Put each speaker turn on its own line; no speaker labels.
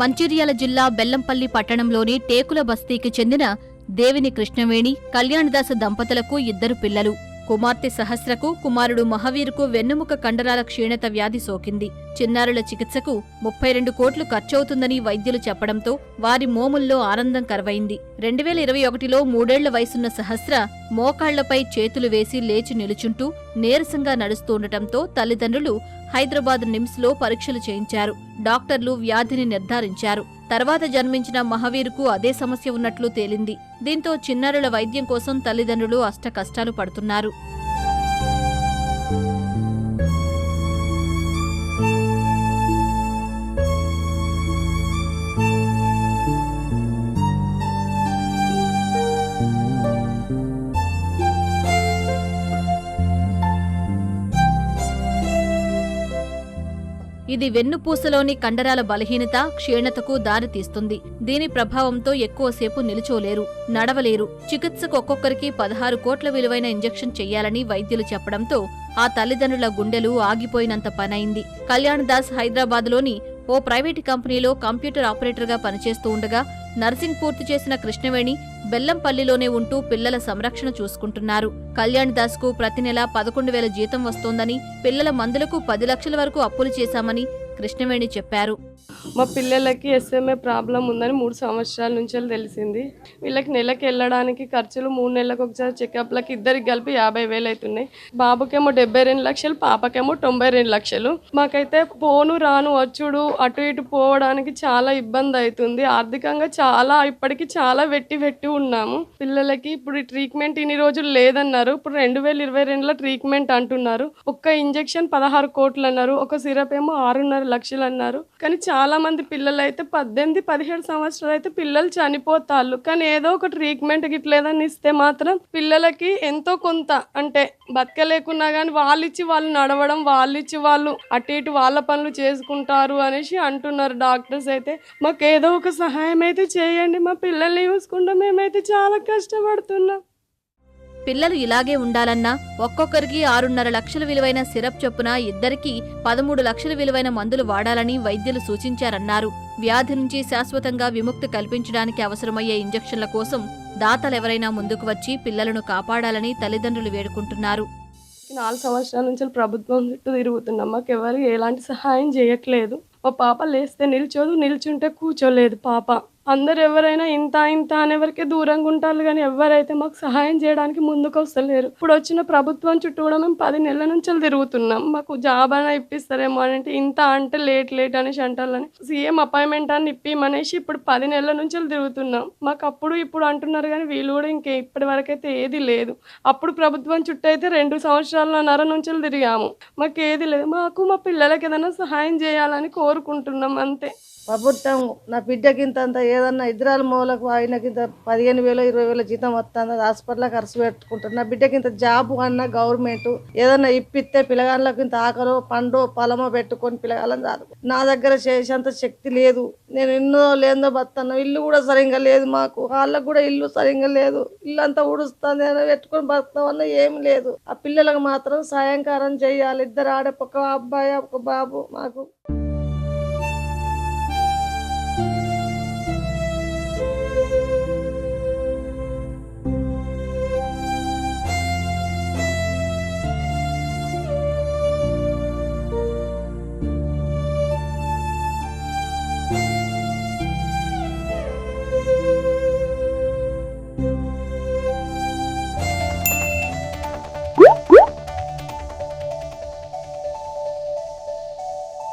మంచిర్యాల జిల్లా బెల్లంపల్లి పట్టణంలోని టేకుల బస్తీకి చెందిన దేవిని కృష్ణవేణి కళ్యాణదాస దంపతులకు ఇద్దరు పిల్లలు. కుమార్తె సహస్రకు కుమారుడు మహావీరుకు వెన్నెముక కండరాల క్షీణత వ్యాధి సోకింది. చిన్నారుల చికిత్సకు ముప్పై రెండు కోట్లు ఖర్చవుతుందని వైద్యులు చెప్పడంతో వారి మోముల్లో ఆనందం కరవైంది. రెండు వేల ఇరవై ఒకటిలో మూడేళ్ళ వయసున్న సహస్ర మోకాళ్ళపై చేతులు వేసి లేచి నిలుచుంటూ నీరసంగా నడుస్తుండటంతో తల్లిదండ్రులు హైదరాబాద్ నిమ్స్లో పరీక్షలు చేయించారు. డాక్టర్లు వ్యాధిని నిర్ధారించారు. తర్వాత జన్మించిన మహావీరుకు అదే సమస్య ఉన్నట్లు తేలింది. దీంతో చిన్నారుల వైద్యం కోసం తల్లిదండ్రులు అష్ట కష్టాలు పడుతున్నారు. ఇది వెన్నుపూసలోని కండరాల బలహీనత క్షీణతకు దారితీస్తుంది. దీని ప్రభావంతో ఎక్కువసేపు నిలుచోలేరు నడవలేరు. చికిత్సకు ఒక్కొక్కరికి పదహారు కోట్ల విలువైన ఇంజెక్షన్ చెయ్యాలని వైద్యులు చెప్పడంతో ఆ తల్లిదండ్రుల గుండెలు ఆగిపోయినంత పనైంది. కళ్యాణ్ దాస్ హైదరాబాద్లోని ఓ ప్రైవేటు కంపెనీలో కంప్యూటర్ ఆపరేటర్గా పనిచేస్తూ ఉండగా నర్సింగ్ పూర్తి చేసిన కృష్ణవేణి బెల్లంపల్లిలోనే ఉంటూ పిల్లల సంరక్షణ చూసుకుంటున్నారు. కళ్యాణ్ దాస్కు ప్రతి నెల పదకొండు వేల జీతం వస్తోందని పిల్లల మందులకు పది లక్షల వరకు అప్పులు చేశామని కృష్ణవేణి చెప్పారు.
మా పిల్లలకి ఎస్ఎంఏ ప్రాబ్లం ఉందని మూడు సంవత్సరాల నుంచి తెలిసింది. వీళ్ళకి నెలకి వెళ్ళడానికి ఖర్చులు మూడు నెలలకు ఒకసారి చెకప్లకి ఇద్దరికి కలిపి యాభై వేలు అవుతున్నాయి. బాబుకేమో డెబ్బై రెండు లక్షలు పాపకేమో తొంభై రెండు లక్షలు. మాకైతే పోను రాను వచ్చుడు అటు ఇటు పోవడానికి చాలా ఇబ్బంది అవుతుంది. ఆర్థికంగా చాలా ఇప్పటికి చాలా వెట్టి వెట్టి ఉన్నాము. పిల్లలకి ఇప్పుడు ట్రీట్మెంట్ ఇన్ని రోజులు లేదన్నారు. ఇప్పుడు రెండు వేల ఇరవై రెండులో ట్రీట్మెంట్ అంటున్నారు. ఒక్క ఇంజెక్షన్ పదహారు కోట్లు అన్నారు. ఒక సిరప్ ఏమో ఆరున్నర లక్షలు అన్నారు. కానీ చాలా మంది పిల్లలు అయితే పద్దెనిమిది పదిహేడు సంవత్సరాలు అయితే పిల్లలు చనిపోతారు కానీ ఏదో ఒక ట్రీట్మెంట్ గిట్లేదని ఇస్తే మాత్రం పిల్లలకి ఎంతో కొంత అంటే బతకలేకున్నా కానీ వాళ్ళు ఇచ్చి వాళ్ళు నడవడం వాళ్ళు ఇచ్చి వాళ్ళు అటు ఇటు వాళ్ళ పనులు చేసుకుంటారు అనేసి అంటున్నారు డాక్టర్స్ అయితే. మాకు ఏదో ఒక సహాయం అయితే చేయండి మా పిల్లల్ని చూసుకుంటాం మేమైతే చాలా కష్టపడుతున్నాం.
పిల్లలు ఇలాగే ఉండాలన్నా ఒక్కొక్కరికి ఆరున్నర లక్షల విలువైన సిరప్ చొప్పున ఇద్దరికీ పదమూడు లక్షల విలువైన మందులు వాడాలని వైద్యులు సూచించారన్నారు. వ్యాధి నుంచి శాశ్వతంగా విముక్తి కల్పించడానికి అవసరమయ్యే ఇంజక్షన్ల కోసం దాతలెవరైనా ముందుకు వచ్చి పిల్లలను కాపాడాలని తల్లిదండ్రులు వేడుకుంటున్నారు.
నాలుగు సంవత్సరాల నుంచి ప్రభుత్వం చుట్టూ తిరుగుతున్నాం మాకు ఎవరు ఎలాంటి సహాయం చేయట్లేదు. మా పాప లేస్తే నిల్చోదు నిల్చుంటే కూర్చోలేదు పాప. అందరు ఎవరైనా ఇంత ఇంత అనేవరకే దూరంగా ఉంటారు కానీ ఎవరైతే మాకు సహాయం చేయడానికి ముందుకు వస్తలేరు. ఇప్పుడు వచ్చిన ప్రభుత్వం చుట్టూ కూడా మేము పది నెలల నుంచి తిరుగుతున్నాం. మాకు జాబ్ అయినా ఇప్పిస్తారేమో అని అంటే ఇంత అంటే లేట్ లేట్ అనేసి అంటారని. సీఎం అపాయింట్మెంట్ అని ఇప్పిమనేసి ఇప్పుడు పది నెలల నుంచి తిరుగుతున్నాం. మాకు అప్పుడు ఇప్పుడు అంటున్నారు కానీ వీళ్ళు కూడా ఇంకే ఇప్పటి వరకైతే ఏది లేదు. అప్పుడు ప్రభుత్వం చుట్టూ అయితే రెండు సంవత్సరాలన్నర నుంచి తిరిగాము. మాకు ఏది లేదు. మాకు మా పిల్లలకి ఏదైనా సహాయం చేయాలని కోరుకుంటున్నాం అంతే.
ప్రభుత్వం నా బిడ్డకి ఇంత అంత ఏదన్నా ఇద్దరాల మూలకు ఆయనకి ఇంత పదిహేను వేలు ఇరవై వేల జీతం వస్తుంది హాస్పిటల్ ఖర్చు పెట్టుకుంటారు నా బిడ్డకి ఇంత జాబ్ అన్న గవర్నమెంట్ ఏదన్నా ఇప్పిస్తే పిల్లగాళ్ళకి ఇంత ఆకలో పండు పొలమో పెట్టుకొని పిల్లగాళ్ళని చదువు నా దగ్గర చేసేంత శక్తి లేదు. నేను ఎన్నో లేదో బతున్నా ఇల్లు కూడా సరిగ్గా లేదు మాకు. వాళ్ళకు కూడా ఇల్లు సరిగ్గా లేదు. ఇల్లు అంతా ఉడుస్తుంది అని పెట్టుకొని బతామన్నా ఏం లేదు. ఆ పిల్లలకు మాత్రం సాయంకాలం చేయాలి. ఇద్దరు ఆడే ఒక అబ్బాయి ఒక బాబు మాకు.